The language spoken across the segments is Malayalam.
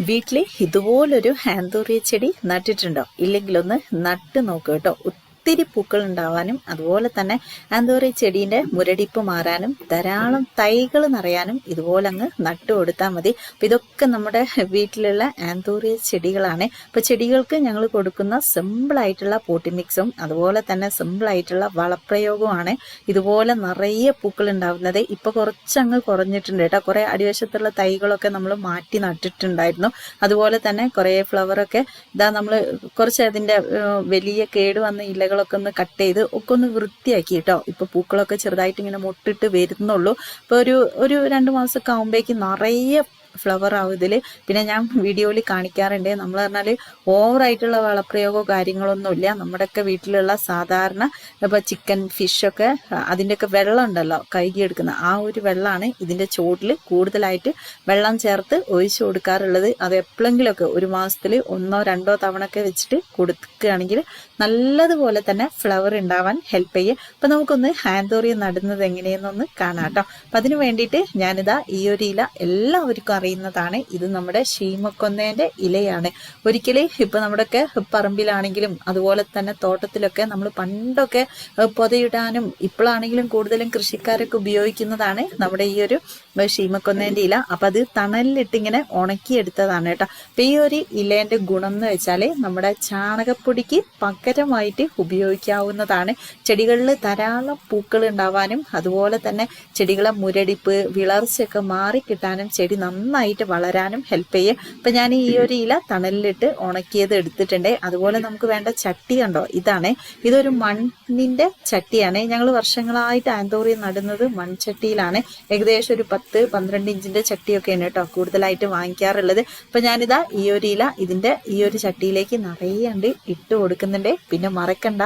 വീട്ടിൽ ഇതുപോലൊരു ഹാന്തൂറിയ ചെടി നട്ടിട്ടുണ്ടോ? ഇല്ലെങ്കിലൊന്ന് നട്ട് നോക്കൂ കേട്ടോ. ഒത്തിരി പൂക്കൾ ഉണ്ടാവാനും അതുപോലെ തന്നെ എന്താ പറയുക ചെടീന്റെ മുരടിപ്പ് മാറാനും ധാരാളം തൈകൾ നിറയാനും ഇതുപോലെ അങ്ങ് നട്ടു കൊടുത്താൽ മതി. അപ്പം ഇതൊക്കെ നമ്മുടെ വീട്ടിലുള്ള ആന്തോറിയ ചെടികളാണ്. അപ്പോൾ ചെടികൾക്ക് ഞങ്ങൾ കൊടുക്കുന്ന സിമ്പിൾ ആയിട്ടുള്ള പോട്ടി മിക്സും അതുപോലെ തന്നെ സിമ്പിൾ ആയിട്ടുള്ള വളപ്രയോഗവുമാണ് ഇതുപോലെ നിറയെ പൂക്കൾ ഉണ്ടാവുന്നത്. ഇപ്പോൾ കുറച്ചങ്ങ് കുറഞ്ഞിട്ടുണ്ട് കേട്ടോ. കുറേ അടിവശത്തുള്ള തൈകളൊക്കെ നമ്മൾ മാറ്റി നട്ടിട്ടുണ്ടായിരുന്നു. അതുപോലെ തന്നെ കുറേ ഫ്ലവറൊക്കെ ഇതാ നമ്മൾ കുറച്ച് അതിന്റെ വലിയ കേട് വന്ന ഇലകളൊക്കെ ഒന്ന് കട്ട് ചെയ്ത് ഒക്കെ ഒന്ന് വൃത്തിയാക്കി കേട്ടോ. ഇപ്പൊ പൂക്കളൊക്കെ ചെറുതായിട്ട് ഇങ്ങനെ മുട്ടിട്ട് വരുന്നുള്ളൂ. ഇപ്പൊ ഒരു ഒരു രണ്ട് മാസമൊക്കെ ആകുമ്പോഴേക്കും നിറയെ ഫ്ലവർ ആവും ഇതിൽ പിന്നെ ഞാൻ വീഡിയോയിൽ കാണിക്കാറുണ്ട്. നമ്മൾ പറഞ്ഞാൽ ഓവറായിട്ടുള്ള വളപ്രയോഗമോ കാര്യങ്ങളൊന്നുമില്ല നമ്മുടെയൊക്കെ വീട്ടിലുള്ള സാധാരണ ഇപ്പോൾ ചിക്കൻ ഫിഷൊക്കെ അതിന്റെയൊക്കെ വെള്ളം ഉണ്ടല്ലോ കഴുകിയെടുക്കുന്ന ആ ഒരു വെള്ളമാണ് ഇതിന്റെ ചോട്ടിൽ കൂടുതലായിട്ട് വെള്ളം ചേർത്ത് ഒഴിച്ചു കൊടുക്കാറുള്ളത്. അത് എപ്പോഴെങ്കിലുമൊക്കെ ഒരു മാസത്തിൽ ഒന്നോ രണ്ടോ തവണ ഒക്കെ വെച്ചിട്ട് കൊടുക്കുകയാണെങ്കിൽ നല്ലതുപോലെ തന്നെ ഫ്ലവർ ഉണ്ടാവാൻ ഹെൽപ്പ് ചെയ്യും. അപ്പം നമുക്കൊന്ന് ഹാൻഡോറിയം നടുന്നത് എങ്ങനെയെന്നൊന്ന് കാണാം കേട്ടോ. അപ്പം അതിന് വേണ്ടിയിട്ട് ഞാനിതാ ഈ ഒരു ഇല എല്ലാവർക്കും അറിയുന്നതാണ് ഇത് നമ്മുടെ ശീമക്കൊന്നേന്റെ ഇലയാണ്. ഒരിക്കലും ഇപ്പം നമ്മുടെയൊക്കെ പറമ്പിലാണെങ്കിലും അതുപോലെ തന്നെ തോട്ടത്തിലൊക്കെ നമ്മൾ പണ്ടൊക്കെ പൊതയിടാനും ഇപ്പോഴാണെങ്കിലും കൂടുതലും കൃഷിക്കാരൊക്കെ ഉപയോഗിക്കുന്നതാണ് നമ്മുടെ ഈ ഒരു ശീമക്കൊന്നേന്റെ ഇല. അപ്പം അത് തണലിലിട്ടിങ്ങനെ ഉണക്കിയെടുത്തതാണ് കേട്ടോ. അപ്പം ഈ ഒരു ഇലേന്റെ ഗുണം എന്ന് വെച്ചാൽ നമ്മുടെ ചാണകപ്പൊടിക്ക് പകരമായിട്ട് ഉപയോഗിക്കാവുന്നതാണ്. ചെടികളിൽ ധാരാളം പൂക്കൾ ഉണ്ടാവാനും അതുപോലെ തന്നെ ചെടികളെ മുരടിപ്പ് വിളർച്ചയൊക്കെ മാറി കിട്ടാനും ചെടി നന്നായിട്ട് വളരാനും ഹെൽപ്പ് ചെയ്യും. അപ്പം ഞാൻ ഈ ഒരു ഇല തണലിലിട്ട് ഉണക്കിയത് എടുത്തിട്ടുണ്ട്. അതുപോലെ നമുക്ക് വേണ്ട ചട്ടി കണ്ടോ? ഇതാണ്. ഇതൊരു മണ്ണിന്റെ ചട്ടിയാണ്. ഞങ്ങൾ വർഷങ്ങളായിട്ട് ആന്തോറിയം നടുന്നത് മൺചട്ടിയിലാണ്. ഏകദേശം ഒരു പത്ത് പന്ത്രണ്ട് ഇഞ്ചിന്റെ ചട്ടിയൊക്കെയാണ് കേട്ടോ കൂടുതലായിട്ട് വാങ്ങിക്കാറുള്ളത്. അപ്പം ഞാനിതാ ഈ ഒരു ഇല ഇതിന്റെ ഈ ഒരു ചട്ടിയിലേക്ക് നിറയെ ഇട്ട് കൊടുക്കുന്നുണ്ട്. പിന്നെ മറക്കണ്ട.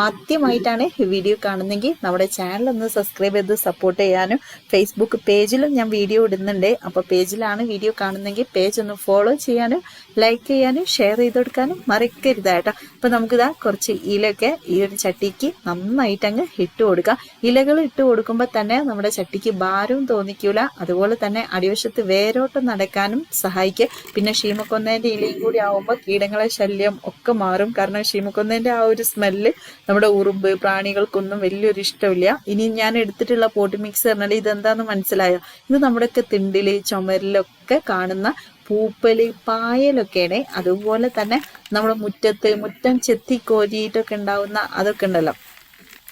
ആദ്യമായിട്ടാണ് വീഡിയോ കാണുന്നെങ്കിൽ നമ്മുടെ ചാനൽ ഒന്ന് സബ്സ്ക്രൈബ് ചെയ്ത് സപ്പോർട്ട് ചെയ്യാനും ഫേസ്ബുക്ക് പേജിലും ഞാൻ വീഡിയോ ഇടുന്നുണ്ട്. അപ്പോൾ പേജിലാണ് വീഡിയോ കാണുന്നെങ്കിൽ പേജ് ഒന്ന് ഫോളോ ചെയ്യാനും ലൈക്ക് ചെയ്യാനും ഷെയർ ചെയ്ത് കൊടുക്കാനും മറക്കരുത് കേട്ടോ അപ്പോൾ നമുക്കിതാ കുറച്ച് ഇലയൊക്കെ ഈ ഒരു ചട്ടിക്ക് നന്നായിട്ട് അങ്ങ് ഇട്ട് കൊടുക്കാം. ഇലകൾ ഇട്ട് കൊടുക്കുമ്പോൾ തന്നെ നമ്മുടെ ചട്ടിക്ക് ഭാരവും തോന്നിക്കൂല. അതുപോലെ തന്നെ അടിവശത്ത് വേരോട്ടം നടക്കാനും സഹായിക്കും. പിന്നെ ഷീമക്കൊന്നേന്റെ ഇലയും കൂടി ആവുമ്പോൾ കീടങ്ങളെ ശല്യം ഒക്കെ മാറും. കാരണം ഷീമക്കൊന്നേന്റെ ആ ഒരു സ്മെല്ല് നമ്മുടെ ഉറുമ്പ് പ്രാണികൾക്കൊന്നും വലിയൊരു ഇഷ്ടമില്ല. ഇനി ഞാൻ എടുത്തിട്ടുള്ള പോട്ടി മിക്സ് പറഞ്ഞാൽ ഇതെന്താന്ന് മനസ്സിലായോ? ഇത് നമ്മുടെയൊക്കെ തിണ്ടിൽ ചുമരിലൊക്കെ കാണുന്ന പൂപ്പൽ പായലൊക്കെയാണ്. അതുപോലെ തന്നെ നമ്മുടെ മുറ്റത്ത് മുറ്റം ചെത്തി കോരിയിട്ടൊക്കെ ഉണ്ടാവുന്ന അതൊക്കെ ഉണ്ടല്ലോ.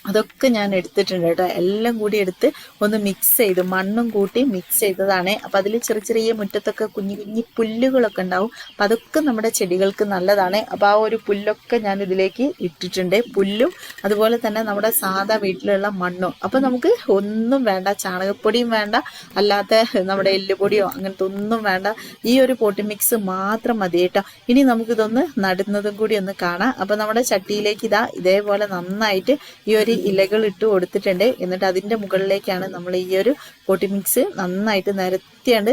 അതൊക്കെ ഞാൻ എടുത്തിട്ടുണ്ട് കേട്ടോ. എല്ലാം കൂടി എടുത്ത് ഒന്ന് മിക്സ് ചെയ്ത്. മണ്ണും കൂട്ടി മിക്സ് ചെയ്തതാണ്. അപ്പം അതിൽ ചെറിയ ചെറിയ മുറ്റത്തൊക്കെ കുഞ്ഞു കുഞ്ഞു പുല്ലുകളൊക്കെ ഉണ്ടാവും. അപ്പം അതൊക്കെ നമ്മുടെ ചെടികൾക്ക് നല്ലതാണ്. അപ്പം ആ ഒരു പുല്ലൊക്കെ ഞാൻ ഇതിലേക്ക് ഇട്ടിട്ടുണ്ട്. പുല്ലും അതുപോലെ തന്നെ നമ്മുടെ സാധാ വീട്ടിലുള്ള മണ്ണും. അപ്പം നമുക്ക് ഒന്നും വേണ്ട ചാണകപ്പൊടിയും വേണ്ട അല്ലാത്ത നമ്മുടെ എല്ലുപൊടിയോ അങ്ങനത്തെ ഒന്നും വേണ്ട. ഈ ഒരു പോട്ടി മിക്സ് മാത്രം മതി കേട്ടോ. ഇനി നമുക്കിതൊന്ന് നടുന്നതും കൂടി ഒന്ന് കാണാം. അപ്പം നമ്മുടെ ചട്ടിയിലേക്ക് ഇതാ ഇതേപോലെ നന്നായിട്ട് ഈ ഒരു ഇലകൾ ഇട്ട് കൊടുത്തിട്ടുണ്ട്. എന്നിട്ട് അതിന്റെ മുകളിലേക്കാണ് നമ്മൾ ഈ ഒരു പൊട്ടി മിക്സ് നന്നായിട്ട് നിരത്തിയാണ്ട്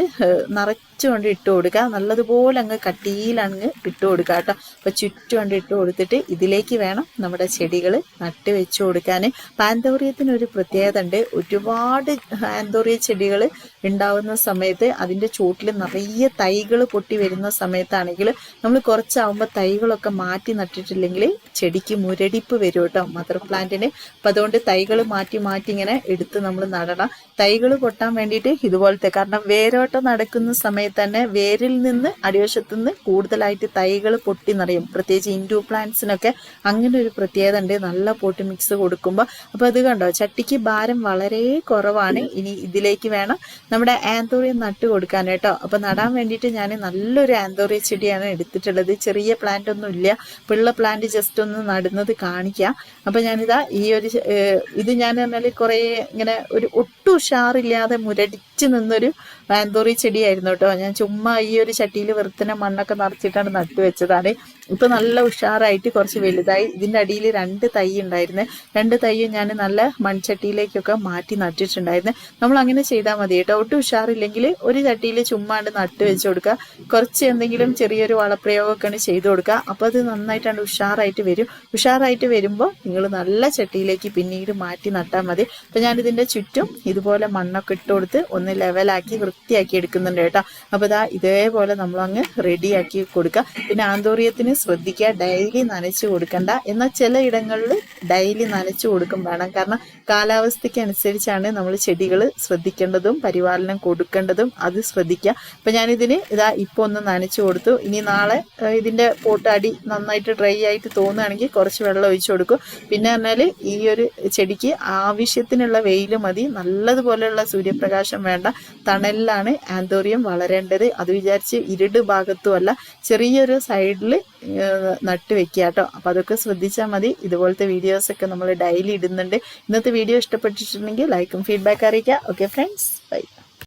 നിറച്ചുകൊണ്ട് ഇട്ട് കൊടുക്കുക. നല്ലതുപോലെ അങ്ങ് കട്ടിയിലങ്ങ് ഇട്ട് കൊടുക്കുക കേട്ടോ. അപ്പോൾ ചുറ്റുകൊണ്ട് ഇട്ട് കൊടുത്തിട്ട് ഇതിലേക്ക് വേണം നമ്മുടെ ചെടികൾ നട്ട് വെച്ച് കൊടുക്കാൻ പാന്തോറിയത്തിന് ഒരു പ്രത്യേകത ഉണ്ട്. ഒരുപാട് പാന്തോറിയ ചെടികൾ ഉണ്ടാവുന്ന സമയത്ത് അതിന്റെ ചോട്ടിൽ നിറയെ തൈകൾ പൊട്ടി വരുന്ന സമയത്താണെങ്കിൽ നമ്മൾ കുറച്ചാവുമ്പോൾ തൈകളൊക്കെ മാറ്റി നട്ടിട്ടില്ലെങ്കിൽ ചെടിക്ക് മുരടിപ്പ് വരും കേട്ടോ. മദർ പ്ലാന്റിന് അപ്പം അതുകൊണ്ട് തൈകൾ മാറ്റി മാറ്റി ഇങ്ങനെ എടുത്ത് നമ്മൾ നടണം. തൈകൾ പൊട്ടാൻ വേണ്ടിയിട്ട് ഇതുപോലത്തെ കാരണം വേരോട്ടം നടക്കുന്ന സമയത്ത് തന്നെ വേരിൽ നിന്ന് അടിവശത്തു നിന്ന് കൂടുതലായിട്ട് തൈകൾ പൊട്ടി നിറയും. പ്രത്യേകിച്ച് ഇൻഡോ പ്ലാന്റ്സിനൊക്കെ അങ്ങനെ ഒരു പ്രത്യേകത ഉണ്ട്. നല്ല പോട്ടി മിക്സ് കൊടുക്കുമ്പോൾ അപ്പോൾ അത് കണ്ടോ? ചട്ടിക്ക് ഭാരം വളരെ കുറവാണ്. ഇനി ഇതിലേക്ക് വേണം നമ്മുടെ ആന്തോറിയം നട്ട് കൊടുക്കാൻ കേട്ടോ. അപ്പോൾ നടാൻ വേണ്ടിയിട്ട് ഞാൻ നല്ലൊരു ആന്തോറിയ ചെടിയാണ് എടുത്തിട്ടുള്ളത്. ചെറിയ പ്ലാന്റ് ഒന്നും ഇല്ല പിള്ള പ്ലാന്റ് ജസ്റ്റ് ഒന്ന് നടുന്നത് കാണിക്കാം. അപ്പോൾ ഞാനിതാ ഈ ഒരു ഇത് ഞാൻ പറഞ്ഞാൽ കുറേ ഇങ്ങനെ ഒരു ഒട്ടും ഉഷാറില്ലാതെ മുരടിച്ച് നിന്നൊരു വാൻതോറി ചെടിയായിരുന്നു കേട്ടോ. ഞാൻ ചുമ്മാ ഈ ഒരു ചട്ടിയിൽ വെറുത്തിനെ മണ്ണൊക്കെ നിറച്ചിട്ടാണ് നട്ടു വെച്ചതാണ്. ഇപ്പൊ നല്ല ഉഷാറായിട്ട് കുറച്ച് വലുതായി. ഇതിന്റെ അടിയിൽ രണ്ട് തൈ ഉണ്ടായിരുന്നു. രണ്ട് തൈയും ഞാൻ നല്ല മൺചട്ടിയിലേക്കൊക്കെ മാറ്റി നട്ടിട്ടുണ്ടായിരുന്നു. നമ്മൾ അങ്ങനെ ചെയ്താൽ മതി കേട്ടോ. ഒട്ടും ഉഷാറില്ലെങ്കിൽ ഒരു ചട്ടിയിൽ ചുമ്മാണ്ട് നട്ട് വെച്ച് കൊടുക്കുക. കുറച്ച് എന്തെങ്കിലും ചെറിയൊരു വളപ്രയോഗമൊക്കെയാണ് ചെയ്തു കൊടുക്കുക. അപ്പോൾ അത് നന്നായിട്ടാണ് ഉഷാറായിട്ട് വരും. ഉഷാറായിട്ട് വരുമ്പോൾ നിങ്ങൾ നല്ല ചട്ടിയിലേക്ക് പിന്നീട് മാറ്റി നട്ടാൽ മതി. അപ്പം ഞാനിതിന്റെ ചുറ്റും ഇത് ഇതുപോലെ മണ്ണൊക്കെ ഇട്ട് കൊടുത്ത് ഒന്ന് ലെവലാക്കി വൃത്തിയാക്കി എടുക്കുന്നുണ്ട് കേട്ടോ. അപ്പോൾ ഇതാ ഇതേപോലെ നമ്മളങ്ങ് റെഡിയാക്കി കൊടുക്കുക. പിന്നെ ആന്തോറിയത്തിന് ശ്രദ്ധിക്കുക. ഡെയിലി നനച്ച് കൊടുക്കണ്ട. എന്നാൽ ചില ഇടങ്ങളിൽ ഡെയിലി നനച്ച് കൊടുക്കും വേണം. കാരണം കാലാവസ്ഥയ്ക്ക് അനുസരിച്ചാണ് നമ്മൾ ചെടികൾ ശ്രദ്ധിക്കേണ്ടതും പരിപാലനം കൊടുക്കേണ്ടതും അത് ശ്രദ്ധിക്കുക. അപ്പം ഞാനിതിന് ഇതാ ഇപ്പോൾ ഒന്ന് നനച്ച് കൊടുത്തു. ഇനി നാളെ ഇതിന്റെ പോട്ട് അടി നന്നായിട്ട് ഡ്രൈ ആയിട്ട് തോന്നുകയാണെങ്കിൽ കുറച്ച് വെള്ളം ഒഴിച്ചു കൊടുക്കും. പിന്നെ പറഞ്ഞാൽ ഈ ഒരു ചെടിക്ക് ആവശ്യത്തിനുള്ള വെയിൽ മതി. നല്ലതുപോലെയുള്ള സൂര്യപ്രകാശം വേണ്ട തണലിലാണ് ആന്തോറിയം വളരേണ്ടത്. അത് വിചാരിച്ച് ഇരുട് ഭാഗത്തും അല്ല ചെറിയൊരു സൈഡിൽ നട്ട് വെക്കുക കേട്ടോ. അപ്പോൾ അതൊക്കെ ശ്രദ്ധിച്ചാൽ മതി. ഇതുപോലത്തെ വീഡിയോസൊക്കെ നമ്മൾ ഡെയിലി ഇടുന്നുണ്ട്. ഇന്നത്തെ വീഡിയോ ഇഷ്ടപ്പെട്ടിട്ടുണ്ടെങ്കിൽ ലൈക്കും ഫീഡ്ബാക്ക് അറിയിക്കുക. Okay friends bye